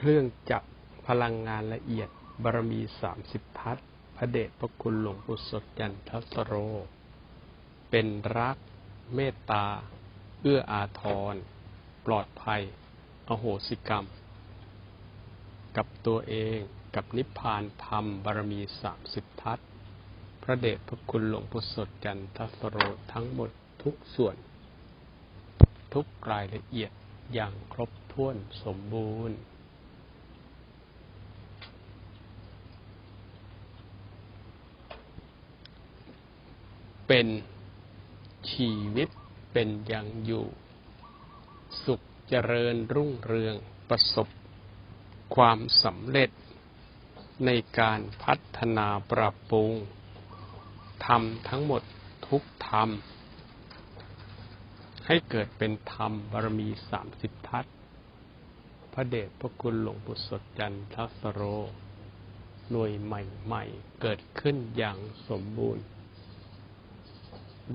เครื่องจักรพลังงานละเอียดบารมีสามสิบทัศน์พระเดชพระคุณหลวงปู่สดจันทสโร เป็นรัก เมตตา เอื้ออาทร ปลอดภัย อโหสิกรรม กับตัวเองกับนิพพานธรรมบารมีสามสิบทัศพระเดชพระคุณหลวงปู่สดจันทสโรทั้งหมดทุกส่วน ทุกรายละเอียดอย่างครบถ้วนสมบูรณ์ เป็นชีวิตเป็นอย่างอยู่ สุขเจริญรุ่งเรืองประสบ ความสำเร็จ ในการพัฒนาปรับปรุงทำทั้งหมดทุกธรรม ให้เกิดเป็นธรรมบารมีสามสิบทัศพระเดชพระคุณหลวงปู่สดจันทสโรหน่วยใหม่ ๆ เกิดขึ้นอย่างสมบูรณ์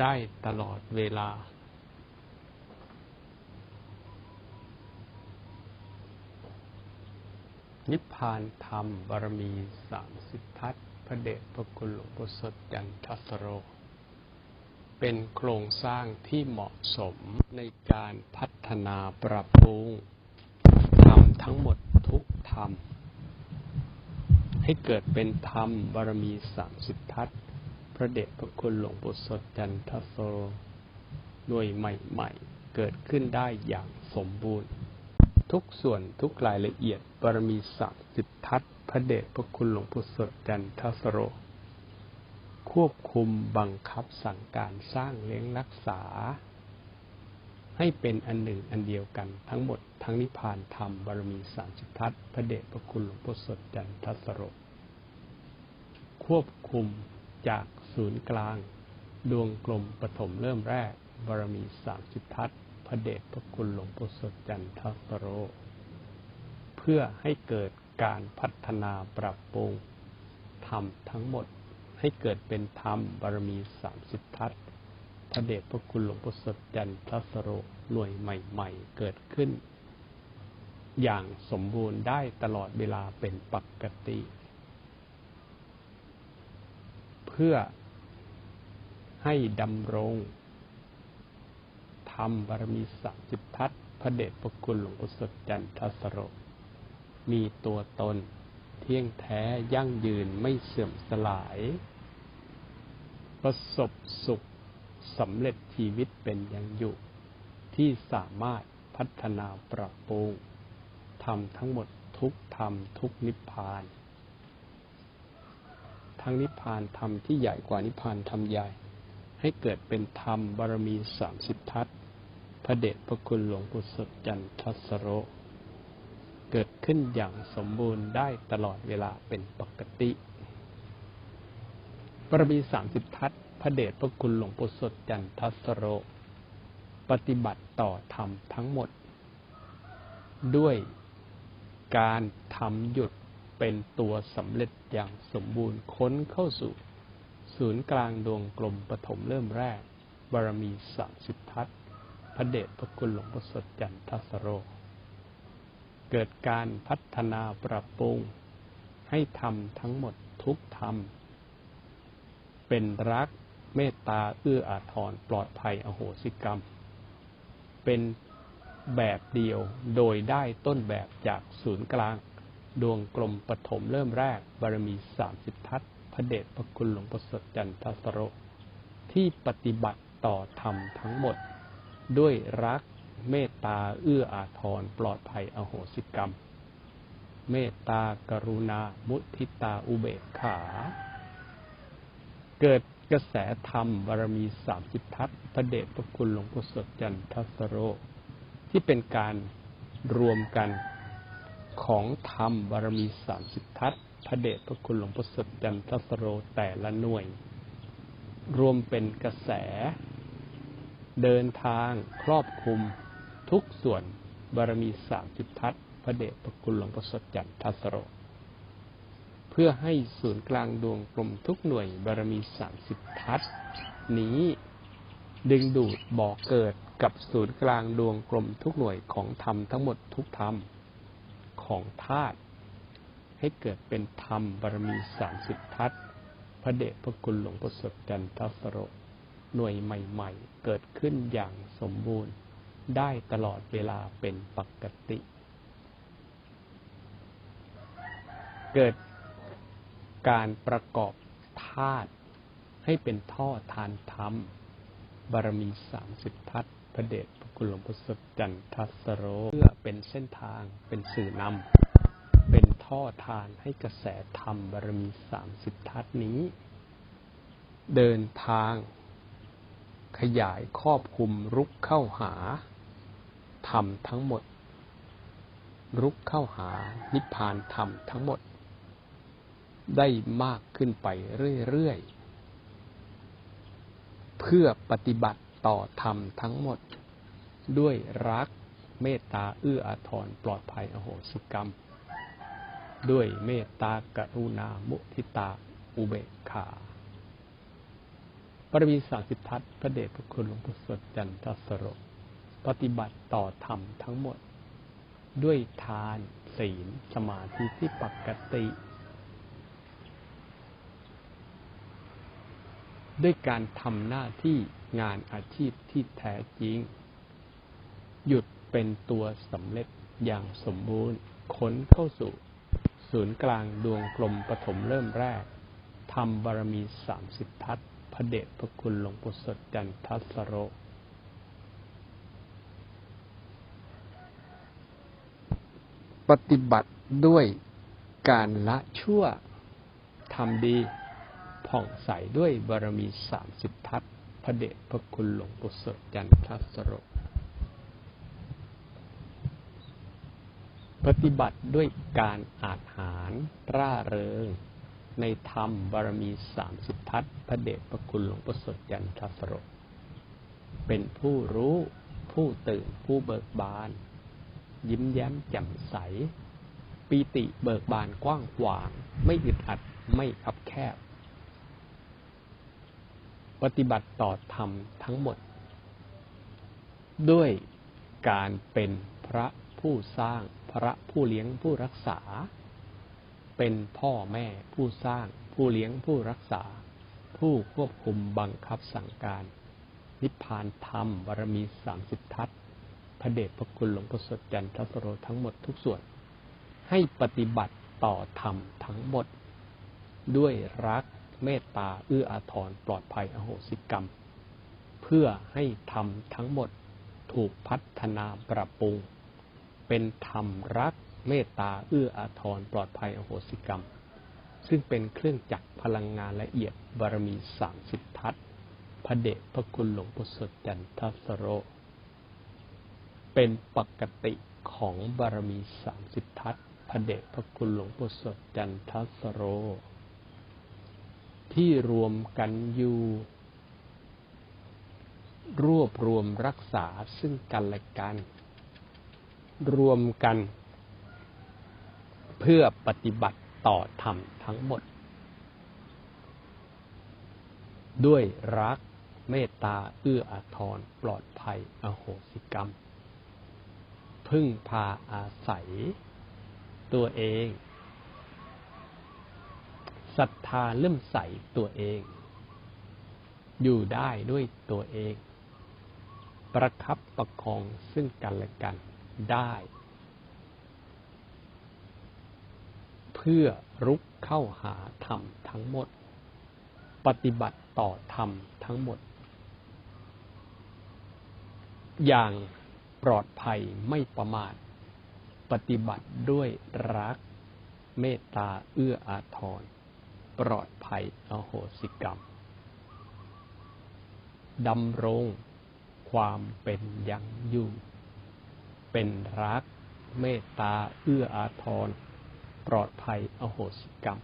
ได้ตลอดเวลา นิพพานธรรมบารมีสามสิบทัศพระเดชพระคุณหลวงปู่สดจันทัสโร เป็นโครงสร้างที่เหมาะสมในการพัฒนาปรับปรุงธรรมทั้งหมดทุกธรรม ให้เกิดเป็นธรรมบารมีสามสิบทัศน์พ ระเดชพระคุณหลวงปู่สดจันทสโรหน่วยใหม่ๆ เกิดขึ้นได้อย่างสมบูรณ์ ทุกส่วนทุกรายละเอียดบารมีสามสิบทัศพระเดชพระคุณหลวงปู่สดจันทสโร ควบคุมบังคับสั่งการสร้างเลี้ยงรักษา ให้เป็นอันหนึ่งอันเดียวกันทั้งหมดทั้งนิพพานธรรมบารมีสามสิบทัศพระเดชพระคุณหลวงปู่สดจันทสโร ควบคุมจาก ศูนย์กลาง ดวงกลมปฐมเริ่มแรก บารมีสามสิบทัศพระเดชพระคุณหลวงปู่สดจันทสโร เพื่อให้เกิดการพัฒนาปรับปรุงธรรมทั้งหมดให้เกิดเป็นธรรมบารมีสามสิบทัศพระเดชพระคุณหลวงปู่สดจันทสโรหน่วยใหม่ ๆ เกิดขึ้น อย่างสมบูรณ์ได้ตลอดเวลาเป็นปกติ เพื่อ ให้ดำรงธรรมบารมีสามสิทัศพระเดชพระคุณหลวงปู่สดจันทสโรมีตัวตนเที่ยงแท้ยั่งยืนไม่เสื่อมสลาย ประสบสุขสำเร็จชีวิตเป็นอย่างอยู่ ที่สามารถพัฒนาปรับปรุงทำทั้งหมดทุกธรรมทุกนิพพาน ทั้งนิพพานธรรมที่ใหญ่กว่านิพพานธรรมใหญ่ ให้เกิดเป็นธรรมบารมีสามสิบทัศพระเดชพระคุณหลวงปู่สดจันทสโร เกิดขึ้นอย่างสมบูรณ์ได้ตลอดเวลาเป็นปกติบารมีสามสิบทัศพระเดชพระคุณหลวงปู่สดจันทสโร ปฏิบัติต่อธรรมทั้งหมด ด้วยการทำหยุดเป็นตัวสำเร็จอย่างสมบูรณ์ค้นเข้าสู่ ศูนย์กลางดวงกลมปฐมเริ่มแรก บารมีสามสิบทัศพระเดชพระคุณหลวงพ่อสดจันทสโร เกิดการพัฒนาปรับปรุง ให้ทำทั้งหมดทุกธรรม เป็นรักเมตตาเอื้ออาทรปลอดภัยอโหสิกรรม เป็นแบบเดียวโดยได้ต้นแบบจากศูนย์กลาง ดวงกลมปฐมเริ่มแรก บารมีสามสิบทัศ พระเดชพระคุณหลวงพ่อสดจันทสโรที่ปฏิบัติต่อธรรมทั้งหมด ด้วยรักเมตตาเอื้ออาทรปลอดภัยอโหสิกรรม เมตตากรุณามุทิตาอุเบกขา เกิดกระแสธรรมบารมีสามสิบทัศพระเดชพระคุณหลวงพ่อสดจันทสโรที่เป็นการรวมกันของธรรมบารมีสามสิบทัศน์ พระเดชพระคุณหลวงพ่อสดจันทสโรแต่ละหน่วย รวมเป็นกระแส เดินทางครอบคลุมทุกส่วนบารมีสามสิบทัศพระเดชพระคุณหลวงพ่อสดจันทสโร เพื่อให้ศูนย์กลางดวงกลมทุกหน่วยบารมีสามสิบทัศนี้ดึงดูดบ่อกเกิดกับศูนย์กลางดวงกลมทุกหน่วยของธรรมทั้งหมดทุกธรรม ของธาตุ ให้เกิดเป็นธรรมบารมีสามสิบทัศพระเดชพระคุณหลวงพ่อสดจันทสโรหน่วยใหม่ ๆ เกิดขึ้นอย่างสมบูรณ์ ได้ตลอดเวลาเป็นปกติ เกิดการประกอบธาตุให้เป็นท่อทานธรรม บารมีสามสิบทัศพระเดชพระคุณหลวงพ่อสดจันทสโรเพื่อเป็นเส้นทางเป็นสื่อนำ เป็นท่อทานให้กระแสธรรมบารมีสามสิบทัศน์นี้ เดินทาง ขยายครอบคลุมรุกเข้าหาธรรมทั้งหมด รุกเข้าหานิพพานธรรมทั้งหมด ได้มากขึ้นไปเรื่อยๆ เพื่อปฏิบัติต่อธรรมทั้งหมด ด้วยรักเมตตาเอื้ออาทรปลอดภัยอโหสิกรรม ด้วยเมตตากรุณา มุทิตา อุเบกขาปรมีสาสิทัศน์พระเดชพระคุณหลวงพ่อสดจันทสโรปฏิบัติต่อธรรมทั้งหมด ด้วยทานศีลสมาธิที่ปกติ ด้วยการทำหน้าที่งานอาชีพที่แท้จริง หยุดเป็นตัวสำเร็จอย่างสมบูรณ์ค้นเข้าสู่ ศูนย์กลางดวงกลมปฐมเริ่มแรกทำบารมีสามสิบทัศพระเดชพระคุณหลวงปู่สดจันทัสโรปฏิบัติด้วยการละชั่วทำดีผ่องใสด้วยบารมีสามสิบทัศพระเดชพระคุณหลวงปู่สดจันทัสโร ปฏิบัติด้วยการอาหารร่าเริง ในธรรมบารมีสามสิบทัศพระเดชพระคุณหลวงพ่อสดยันทสโรเป็นผู้รู้ผู้ตื่นผู้เบิกบาน ยิ้มแย้มแจ่มใส ปีติเบิกบานกว้างขวาง ไม่อึดอัดไม่คับแคบ ปฏิบัติต่อธรรมทั้งหมด ด้วยการเป็นพระ ผู้สร้างพระผู้เลี้ยงผู้รักษา เป็นพ่อแม่ผู้สร้างผู้เลี้ยงผู้รักษา ผู้ควบคุมบังคับสั่งการ นิพพานธรรมบารมีสามสิบทัศพระเดชพระคุณหลวงพ่อสดจันทสโรทั้งหมดทุกส่วน ให้ปฏิบัติต่อธรรมทั้งหมด ด้วยรักเมตตาเอื้ออาทรปลอดภัยอโหสิกรรม เพื่อให้ธรรมทั้งหมดถูกพัฒนาปรับปรุง เป็นธรรมรัก เมตตาเอื้ออาทร ปลอดภัยอโหสิกรรม ซึ่งเป็นเครื่องจักรพลังงานละเอียดบารมีสามสิบทัศพระเดชพระคุณหลวงปู่สดจันทสโร เป็นปกติของบารมีสามสิบทัศพระเดชพระคุณหลวงปู่สดจันทสโร ที่รวมกันอยู่รวบรวมรักษาซึ่งกันและกัน รวมกันเพื่อปฏิบัติต่อธรรมทั้งหมด ด้วยรักเมตตาเอื้ออาทรปลอดภัยอโหสิกรรม พึ่งพาอาศัยตัวเองศรัทธาเลื่อมใสตัวเอง อยู่ได้ด้วยตัวเอง ประคับประคองซึ่งกันและกัน ได้ เพื่อรุกเข้าหาธรรมทั้งหมด ปฏิบัติต่อธรรมทั้งหมด อย่างปลอดภัยไม่ประมาท ปฏิบัติด้วยรักเมตตาเอื้ออาทร ปลอดภัยอโหสิกรรมดำรงความเป็นยังอยู่ เป็นรัก เมตตา เอื้ออาทร ปลอดภัยอโหสิกรรม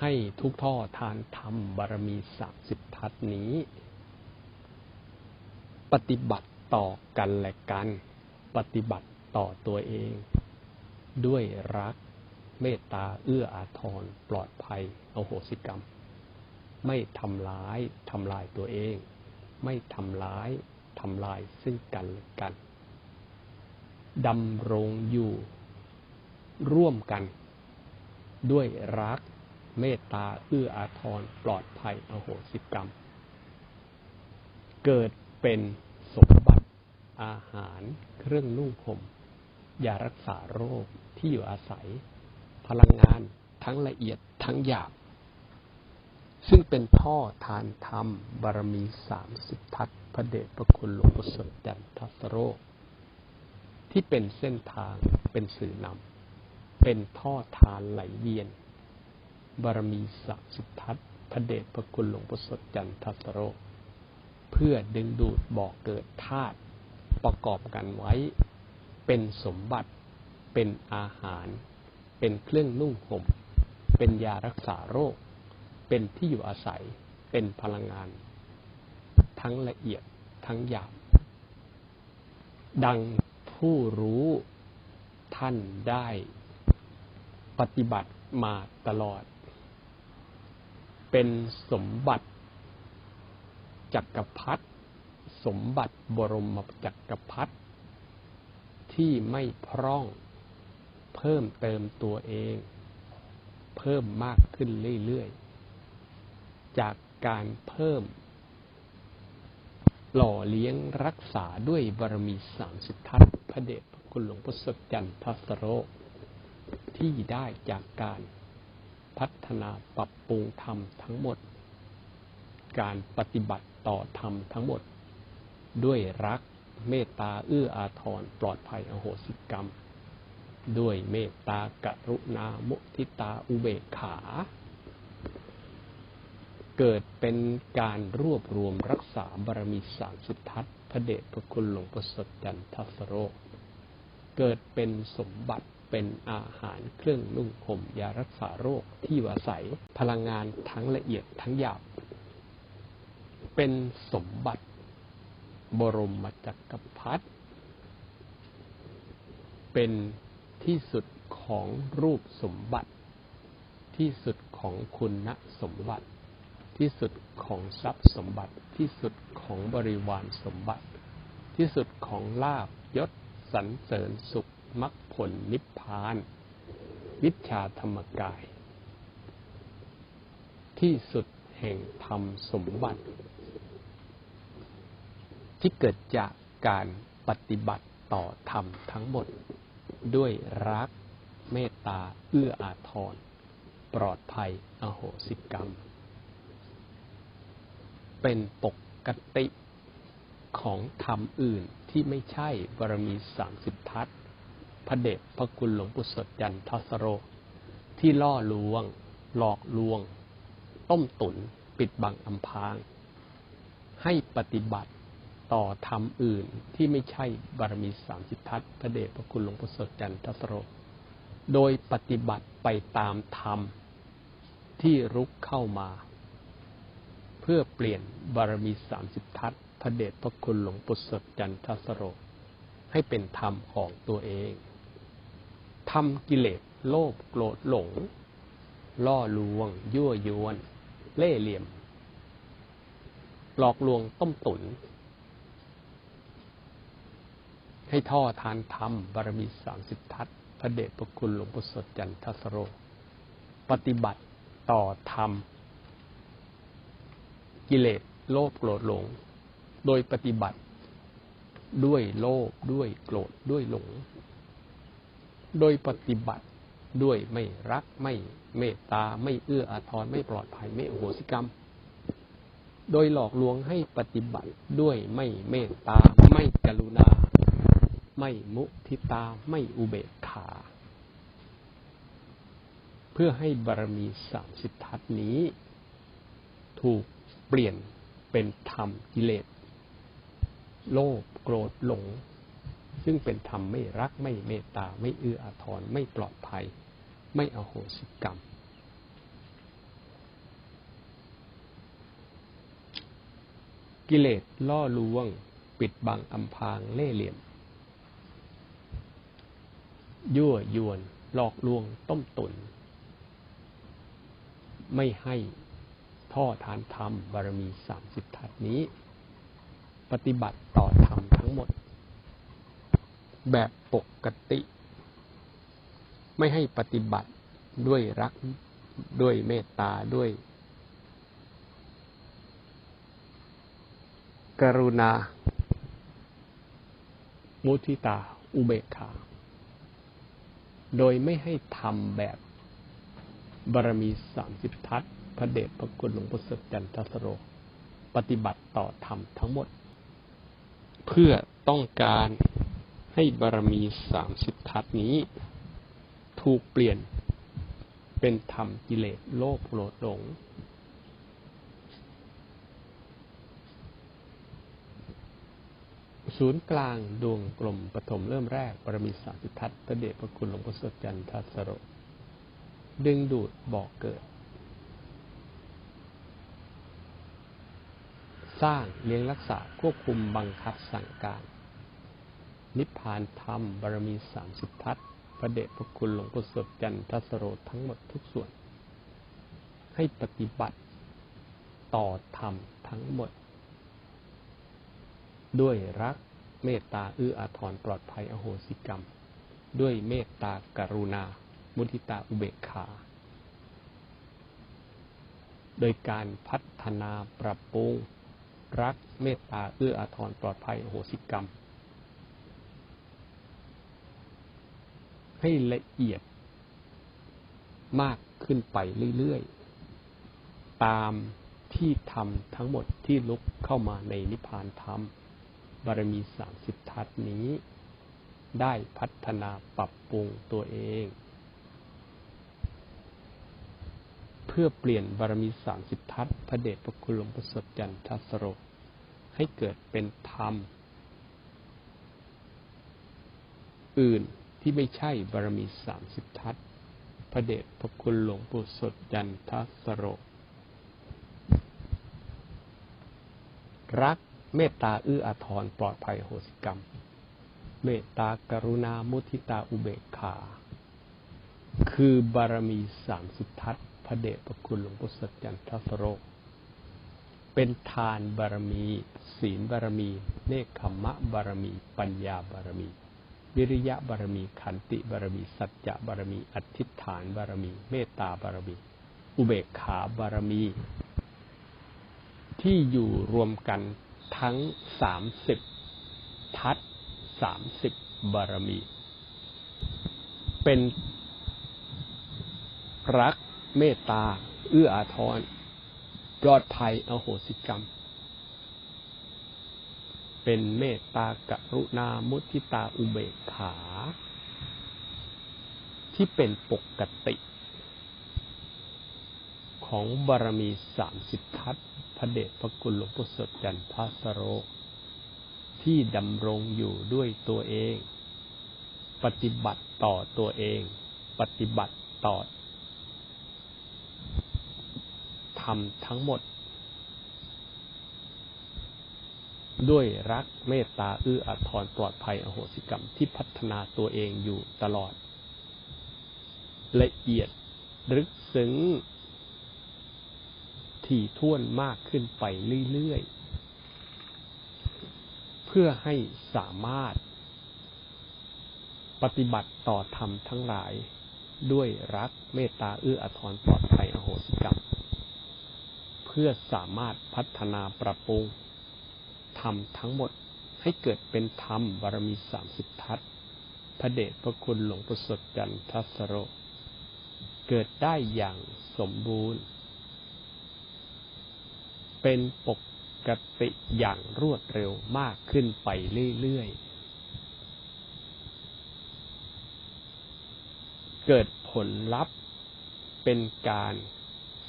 ให้ทุกท่อทานธรรมบารมีสามสิบทัศนี้ ปฏิบัติต่อกันและกัน ปฏิบัติต่อตัวเอง ด้วยรัก เมตตา เอื้ออาทร ปลอดภัยอโหสิกรรม ไม่ทำร้ายทำลายตัวเอง ไม่ทำร้ายทำลายซึ่งกันและกัน ดำรงอยู่ร่วมกัน ด้วยรักเมตตาเอื้ออาทรปลอดภัยอโหสิกรรม เกิดเป็นสมบัติอาหารเครื่องนุ่งห่มยารักษาโรคที่อยู่อาศัย พลังงานทั้งละเอียดทั้งหยาบ ซึ่งเป็นท่อทานธรรมบารมีสามสิบทัศพระเดชพระคุณหลวงปู่สดจันทัสโร ที่เป็นเส้นทางเป็นสื่อนำเป็นท่อทานไหลเวียน บารมีสามสิบทัศพระเดชพระคุณหลวงปู่สดจันทัสโร เพื่อดึงดูดบอกเกิดธาตุประกอบกันไว้ เป็นสมบัติ เป็นอาหาร เป็นเครื่องนุ่งห่ม เป็นยารักษาโรค เป็นที่อยู่อาศัย เป็นพลังงาน ทั้งละเอียดทั้งหยาบดัง ผู้รู้ท่านได้ปฏิบัติมาตลอด เป็นสมบัติจักรพรรดิสมบัติบรมจักรพรรดิที่ไม่พร่องเพิ่มเติมตัวเอง เพิ่มมากขึ้นเรื่อยๆ จากการเพิ่ม หล่อเลี้ยงรักษาด้วยบารมีสามสิบทัศพ ระเดชพระคุณหลวงพ่อสดจันทร์ทัสโรที่ได้จากการพัฒนาปรับปรุงธรรมทั้งหมด การปฏิบัติต่อธรรมทั้งหมด ด้วยรักเมตตาเอื้ออาทรปลอดภัยอโหสิกรรม ด้วยเมตตากรุณามุทิตาอุเบกขา เกิดเป็นการรวบรวมรักษาบารมีสามสิบทัศพระเดชพระคุณหลวงประสดจันทัสโร เกิดเป็นสมบัติเป็นอาหารเครื่องนุ่งห่มยารักษาโรคที่ว่าศัยพลังงานทั้งละเอียดทั้งหยาบ เป็นสมบัติ บรมจักรพรรดิเป็นที่สุดของรูปสมบัติ ที่สุดของคุณสมบัติ ที่สุดของทรัพย์สมบัติที่สุดของบริวารสมบัติ ที่สุดของลาบยศ สรรเสริญสุขมรรคผลนิพพาน วิชาธรรมกาย ที่สุดแห่งธรรมสมบัติ ที่เกิดจากการปฏิบัติต่อธรรมทั้งหมด ด้วยรักเมตตาเอื้ออาทร ปลอดภัยอโหสิกรรม เป็นปกติ ของธรรมอื่นที่ไม่ใช่บารมีสามสิบทัศพระเดชพระคุณหลวงปู่สดยันทัสโร ที่ล่อลวง หลอกลวง ต้มตุนปิดบังอำพราง ให้ปฏิบัติต่อธรรมอื่นที่ไม่ใช่บารมีสามสิบทัศพระเดชพระคุณหลวงปู่สดจันทัสโร โดยปฏิบัติไปตามธรรมที่รุกเข้ามา เพื่อเปลี่ยนบารมีสามสิบทัศ ระเดชพระคุณหลวงปู่สดจันทสโรให้เป็นธรรมของตัวเองทำกิเลสโลภโกรธหลง ล่อลวง ยั่วยวน เล่เหลี่ยม หลอกลวงต้มตุน ให้ท่อทานธรรมบารมีสามสิบทัศพระเดชพระคุณหลวงปู่สดจันทสโร ปฏิบัติต่อธรรม กิเลสโลภโกรธหลง โดยปฏิบัติด้วยโลภด้วยโกรธด้วยหลง โดยปฏิบัติด้วยไม่รักไม่เมตตาไม่เอื้ออาทรไม่ปลอดภัยไม่โอโหสิกรรม โดยหลอกลวงให้ปฏิบัติด้วยไม่เมตตาไม่กรุณา ไม่มุทิตาไม่อุเบกขา เพื่อให้บารมีสามสิทธัตนี้ ถูกเปลี่ยนเป็นธรรมกิเลส โลภโกรธหลง ซึ่งเป็นธรรมไม่รักไม่เมตตา ไม่เอื้ออาทรไม่ปลอดภัย ไม่อโหสิกรรม กิเลสล่อลวง ปิดบังอำพรางเล่เหลี่ยม ยั่วยวน หลอกลวงต้มตุน ไม่ให้ท่อทานธรรมบารมีสามสิบทัศนี้ ปฏิบัติต่อธรรมทั้งหมด แบบปกติ ไม่ให้ปฏิบัติด้วยรักด้วยเมตตาด้วย กรุณา มุทิตา อุเบกขาโดยไม่ให้ทำแบบบารมีสามสิบทัศพระเดชพระคุณหลวงพ่อสดจันทสโร ปฏิบัติต่อธรรมทั้งหมด เพื่อต้องการให้บารมีสามสิบทัศนี้ ถูกเปลี่ยนเป็นธรรมกิเลสโลภโกรธหลงศูนย์กลางดวงกลมปฐมเริ่มแรกบารมีสามสิบทัศพระเดชพระคุณหลวงพ่อสดจันทสโรดึงดูดบอกเกิด สร้างเลี้ยงรักษาควบคุมบังคับสั่งการ นิพพานธรรมบารมีสามสิบทัศพระเดชพระคุณหลวงพ่อสดจันทสโรทั้งหมดทุกส่วน ให้ปฏิบัติต่อธรรมทั้งหมด ด้วยรักเมตตาเอื้ออาทรปลอดภัยอโหสิกรรม ด้วยเมตตากรุณา มุทิตาอุเบกขา โดยการพัฒนาปรับปรุง รักเมตตาเอื้ออาทรปลอดภัยอโหสิกรรม ให้ละเอียดมากขึ้นไปเรื่อยๆ ตามที่ทำทั้งหมดที่ลุกเข้ามาในนิพพานธรรม บารมีสามสิบทัศนี้ ได้พัฒนาปรับปรุงตัวเอง เพื่อเปลี่ยนบารมีสามสิบทัศพระเดชพระคุณหลวงพ่อสดจันทสโรให้เกิดเป็นธรรม อื่นที่ไม่ใช่บารมีสามสิบทัศพระเดชพระคุณหลวงปู่สดจันทสโรรักเมตตาเอื้ออาทรปลอดภัยโหสิกรรม เมตตากรุณามุทิตาอุเบกขา คือบารมีสามสิบทัศ พระเดชพระคุณหลวงปู่สดจันทสโรเป็นทานบารมี ศีลบารมี เนคขมะบารมี ปัญญาบารมี วิริยะบารมี ขันติบารมี สัจจะบารมี อธิษฐานบารมี เมตตาบารมี อุเบกขาบารมี ที่อยู่รวมกันทั้งสามสิบทัศสามสิบบารมี เป็นรัก เมตตา เอื้ออาทร ปลอดภัยอโหสิกรรม เป็นเมตตากรุณามุทิตาอุเบกขา ที่เป็นปกติ ของบารมีสามสิบทัศพระเดชพระคุณหลวงพ่อสดจันทสโร ที่ดำรงอยู่ด้วยตัวเอง ปฏิบัติต่อตัวเอง ปฏิบัติต่อ ทำทั้งหมด ด้วยรักเมตตาเอื้ออาทรปลอดภัยอโหสิกรรมที่พัฒนาตัวเองอยู่ตลอด ละเอียดลึกซึ้งถี่ถ้วนมากขึ้นไปเรื่อยๆ เพื่อให้สามารถ ปฏิบัติต่อธรรมทั้งหลาย ด้วยรักเมตตาเอื้ออาทรปลอดภัยอโหสิกรรม พื่อสามารถพัฒนาปรับปรุงธรรมทั้งหมดให้เกิดเป็นธรรมบารมีสามสิบทัศพระเดชพระคุณหลวงประสดจันทัสโร เกิดได้อย่างสมบูรณ์ เป็นปกติอย่างรวดเร็วมากขึ้นไปเรื่อยๆ เกิดผลลัพธ์เป็นการ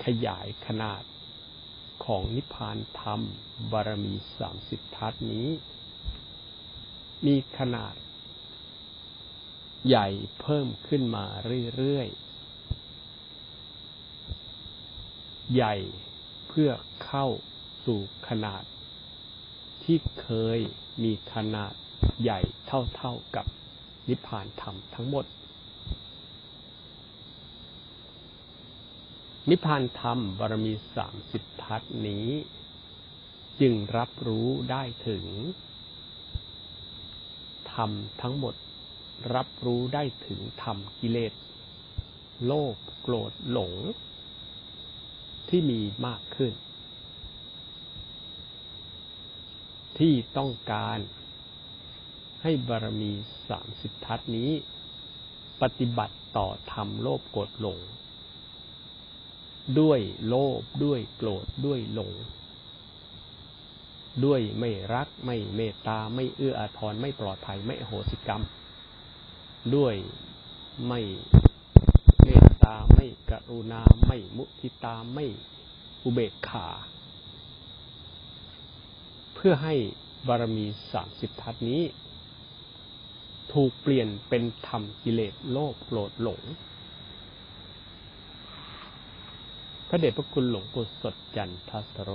ขยายขนาด ของนิพพานธรรม บารมีสามสิบทัศนี้ มีขนาด ใหญ่เพิ่มขึ้นมาเรื่อยๆ ใหญ่เพื่อเข้าสู่ขนาด ที่เคยมีขนาดใหญ่เท่าๆกับนิพพานธรรมทั้งหมด นิพพานธรรมบารมีสามสิบทัศนี้ จึงรับรู้ได้ถึง ธรรมทั้งหมดรับรู้ได้ถึงธรรมกิเลส โลภโกรธหลง ที่มีมากขึ้น ที่ต้องการให้บารมีสามสิบทัศนี้ ปฏิบัติต่อธรรมโลภโกรธหลง ด้วยโลภด้วยโกรธด้วยหลง ด้วยไม่รักไม่เมตตาไม่เอื้ออาทรไม่ปลอดภัยไม่โหสิกรรม ด้วยไม่เมตตาไม่กรุณาไม่มุทิตาไม่อุเบกขา เพื่อให้บารมีสามสิบทัศนี้ ถูกเปลี่ยนเป็นธรรมกิเลสโลภโกรธหลง พระเดชพระคุณหลวงปู่สดจันทัสโร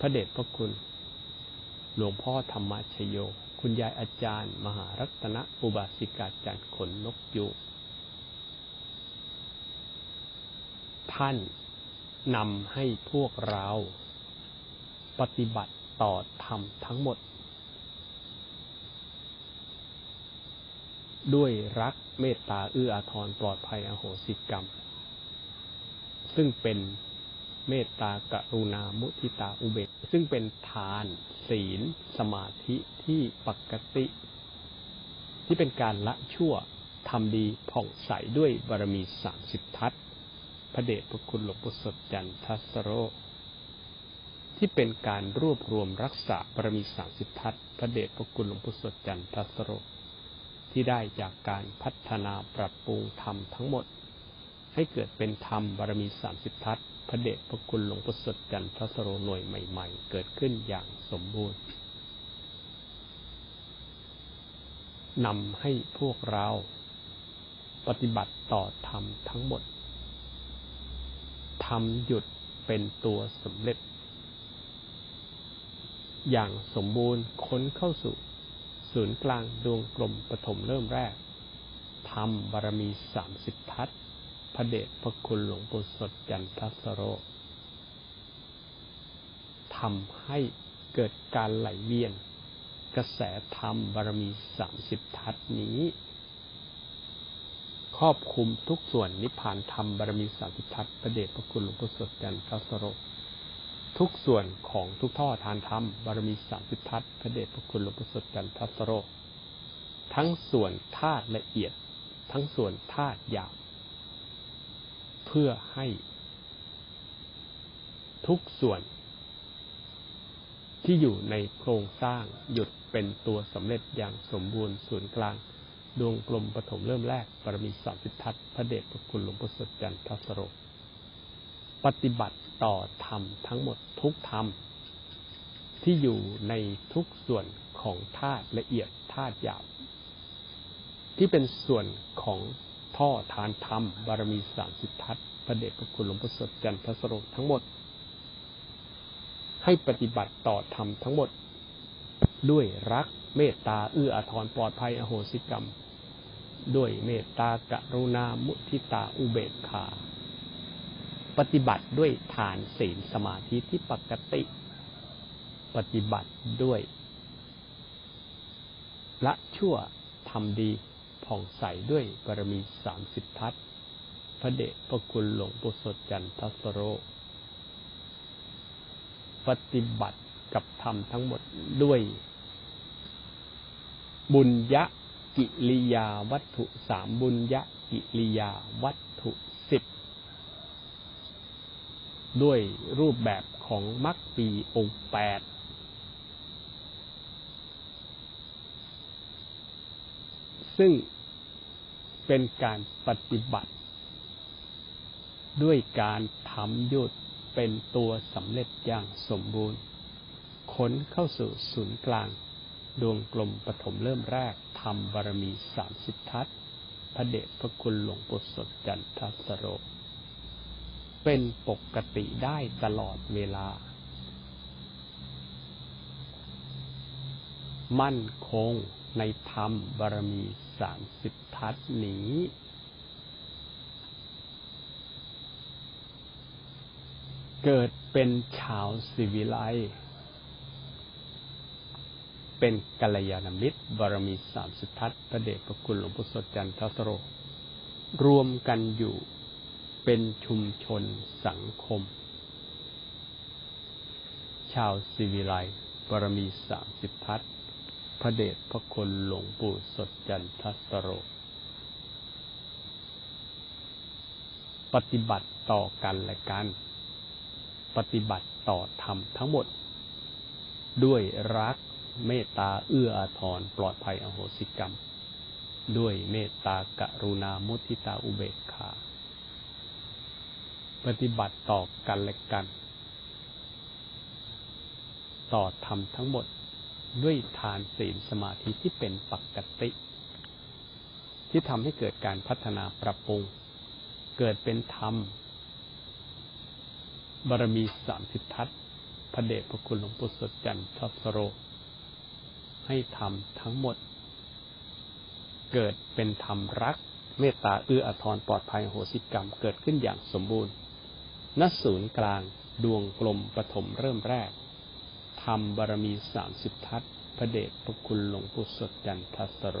พระเดชพระคุณ หลวงพ่อธรรมชโย คุณยายอาจารย์ มหารัตนอุบาสิกาจันทร์ขนนกยูท่านนำให้พวกเราปฏิบัติต่อธรรมทั้งหมด ด้วยรักเมตตาเอื้ออาทรปลอดภัยอโหสิกรรม ซึ่งเป็นเมตตากรุณามุทิตาอุเบกซึ่งเป็นทานศีล สมาธิที่ปกติ ที่เป็นการละชั่วทำดีผ่องใสด้วยบารมีสามสิบทัศพระเดชพระคุณหลวงปู่สดจันทัสโร ที่เป็นการรวบรวมรักษาบารมีสามสิบทัศพระเดชพระคุณหลวงปู่สดจันทัสโร ที่ได้จากการพัฒนาปรับปรุงธรรมทั้งหมด ให้เกิดเป็นธรรมบารมีสามสิบทัศพระเดชพระคุณหลวงปู่สดจันทัสโรหน่วยใหม่ ๆ เกิดขึ้นอย่างสมบูรณ์นำให้พวกเราปฏิบัติต่อธรรมทั้งหมดทำหยุดเป็นตัวสำเร็จ อย่างสมบูรณ์ค้นเข้าสู่ ศูนย์กลางดวงกลมปฐมเริ่มแรกทำบารมีสามสิบทัศพ ระเดชพระคุณหลวงปู่สดจันทัสโรทำให้เกิดการไหลเวียน กระแสธรรมบารมีสามสิบทัศนี้ ครอบคุมทุกส่วนนิพพานธรรมบารมีสามสิบทัศพระเดชพระคุณหลวงปู่สดจันทัสโรทุกส่วนของทุกท่อทานธรรมบารมีสามสิบทัศพระเดชพระคุณหลวงปู่สดจันทัสโรทั้งส่วนธาตุละเอียด ทั้งส่วนธาตุหยาบ เพื่อให้ทุกส่วนที่อยู่ในโครงสร้างหยุดเป็นตัวสำเร็จอย่างสมบูรณ์ศูนกลาง ดวงกลมปฐมเริ่มแรกปรมีสามสิทธัตพระเดชพระคุณหลวงพ่อสดจันทสโรปฏิบัติต่อธรรมทั้งหมดทุกธรรม ที่อยู่ในทุกส่วนของธาตุละเอียดธาตุหยาบที่เป็นส่วนของ ท่อทานธรรม บารมีสามสิทธัตพระเดชพระคุณหลวงพ่อสดจันทสโรทั้งหมด ให้ปฏิบัติต่อธรรมทั้งหมด ด้วยรักเมตตาเอื้ออาทรปลอดภัยอโหสิกรรม ด้วยเมตตากรุณามุทิตาอุเบกขา ปฏิบัติด้วยทานศีลสมาธิที่ปกติ ปฏิบัติด้วยละชั่วทำดี ผ่องใสด้วยบารมีสามสิบทัศพระเดชพระคุณหลวงปู่สดจันทสโร ปฏิบัติกับธรรมทั้งหมดด้วย บุญยะกิริยาวัตถุสามบุญยะกิริยาวัตถุสิบด้วยรูปแบบของมรรคปีองค์แปดซึ่ง เป็นการปฏิบัติ ด้วยการทำยุดเป็นตัวสำเร็จอย่างสมบูรณ์ค้นเข้าสู่ศูนย์กลาง ดวงกลมปฐมเริ่มแรกทำบารมีสามสิบทัศพระเดชพระคุณหลวงปู่สดจันทสโร เป็นปกติได้ตลอดเวลา มั่นคง ในธรรมบารมีสามสิบทัศนี้ เกิดเป็นชาวสิวิไลเป็นกัลยาณมิตรบารมีสามสิททัศพระเดชพระคุณหลวงพ่อสดจันทสโร รวมกันอยู่เป็นชุมชนสังคม ชาวสิวิไลบารมีสามสิททัศ พระเดชพระคุณหลวงปู่สดจันทสโร ปฏิบัติต่อกันและกัน ปฏิบัติต่อธรรมทั้งหมด ด้วยรักเมตตาเอื้ออาทรปลอดภัยอโหสิกรรม ด้วยเมตตากรุณามุทิตาอุเบกขา ปฏิบัติต่อกันและกัน ต่อธรรมทั้งหมด ด้วยทานศีลสมาธิที่เป็นปกติ ที่ทำให้เกิดการพัฒนาปรับปรุง เกิดเป็นธรรม บารมีสามสิททัศพระเดชพระคุณหลวงปู่สดจันทสโร ให้ทำทั้งหมด เกิดเป็นธรรมรัก เมตตาเอื้ออาทรปลอดภัยโหสิกรรม เกิดขึ้นอย่างสมบูรณ์ณศูนย์กลางดวงกลมปฐมเริ่มแรก ทำบารมีสามสิบทัศพระเดชพระคุณหลวงปู่สดจันทัสโร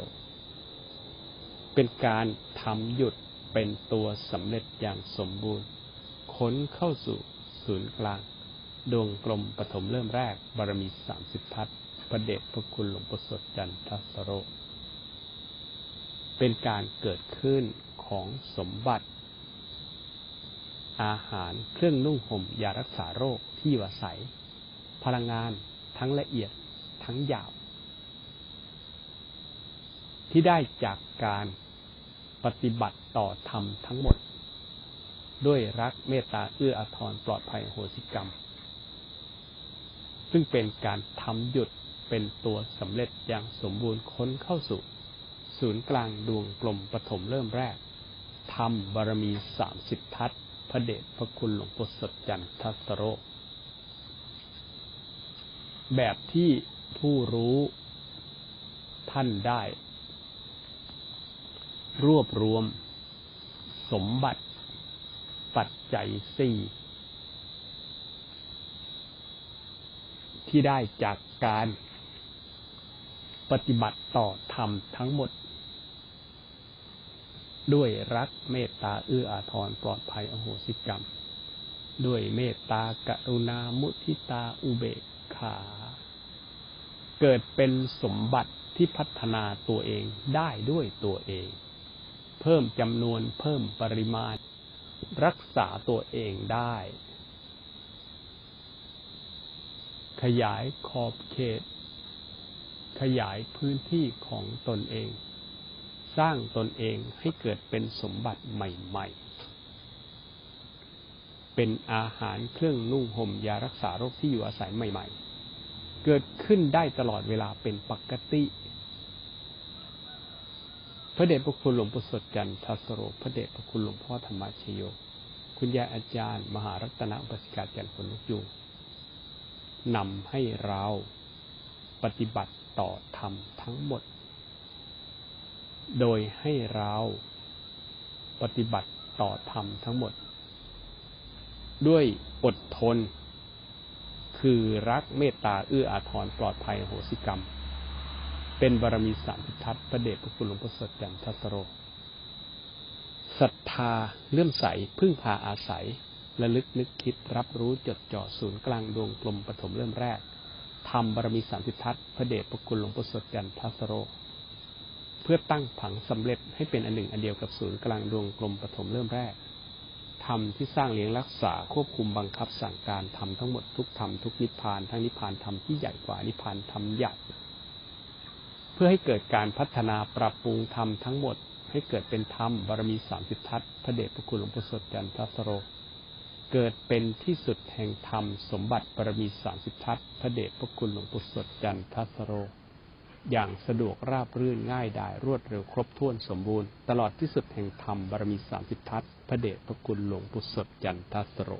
เป็นการทำหยุดเป็นตัวสำเร็จอย่างสมบูรณ์ ค้นเข้าสู่ศูนย์กลาง ดวงกลมปฐมเริ่มแรกบารมีสามสิบทัศพระเดชพระคุณหลวงปู่สดจันทัสโร เป็นการเกิดขึ้นของสมบัติ อาหารเครื่องนุ่งห่มยารักษาโรคที่อยู่อาศัย พลังงาน ทั้งละเอียดทั้งหยาบ ที่ได้จากการปฏิบัติต่อธรรมทั้งหมด ด้วยรักเมตตาเอื้ออาทรปลอดภัยโหสิกรรม ซึ่งเป็นการทำหยุดเป็นตัวสำเร็จอย่างสมบูรณ์ค้นเข้าสู่ ศูนย์กลางดวงกลมปฐมเริ่มแรกทำบารมีสามสิบทัศพระเดชพระคุณหลวงปู่สดจันทสโร แบบที่ผู้รู้ท่านได้ รวบรวม สมบัติ ปัจจัยสี่ที่ได้จากการปฏิบัติต่อธรรมทั้งหมด ด้วยรักเมตตาเอื้ออาทรปลอดภัยอโหสิกรรม ด้วยเมตตากรุณามุทิตาอุเบก ขา เกิดเป็นสมบัติที่พัฒนาตัวเองได้ด้วยตัวเอง เพิ่มจำนวนเพิ่มปริมาณ รักษาตัวเองได้ ขยายขอบเขต ขยายพื้นที่ของตนเอง สร้างตนเองให้เกิดเป็นสมบัติใหม่ ๆเป็นอาหารเครื่องนุ่งห่มยารักษาโรคที่อยู่อาศัยใหม่ ๆ เกิดขึ้นได้ตลอดเวลาเป็นปกติ พระเดชพระคุณหลวงปู่สดจันทัสโร พระเดชพระคุณหลวงพ่อธรรมชโย คุณยายอาจารย์ มหารัตนอุปสิกาจันทร์คนลุกยุงนำให้เราปฏิบัติต่อธรรมทั้งหมด โดยให้เราปฏิบัติต่อธรรมทั้งหมด ด้วยอดทน คือรักเมตตาเอื้ออาทรปลอดภัยโหสิกรรม เป็นบารมีสามพิทัศพระเดชพระคุณหลวงพ่อสดจันทัสโรศรัทธาเลื่อมใสพึ่งพาอาศัยระลึกนึกคิดรับรู้จดจ่อศูนย์กลางดวงกลมปฐมเริ่มแรกทำบารมีสามสิทัศพระเดชพระคุณหลวงพ่อสดจันทัสโรเพื่อตั้งผังสำเร็จให้เป็นอันหนึ่งอันเดียวกับศูนย์กลางดวงกลมปฐมเริ่มแรก ทำที่สร้างเลี้ยงรักษาควบคุมบังคับสั่งการทำทั้งหมดทุกธรรมทุกนิพพานทั้งนิพพานธรรมที่ใหญ่กว่านิพพานธรรมใหญ่เพื่อให้เกิดการพัฒนาปรับปรุงธรรมทั้งหมด ให้เกิดเป็นธรรมบารมีสามสิบทัศพระเดชพระคุณหลวงพ่อสดจันทสโร เกิดเป็นที่สุดแห่งธรรมสมบัติบารมีสามสิบทัศพระเดชพระคุณหลวงปู่สดจันทสโร อย่างสะดวกราบรื่นง่ายดายรวดเร็วครบถ้วนสมบูรณ์ ตลอดที่สุดแห่งธรรมบารมีสามสิบทัศพระเดชพระคุณหลวงปู่สดจันทสโร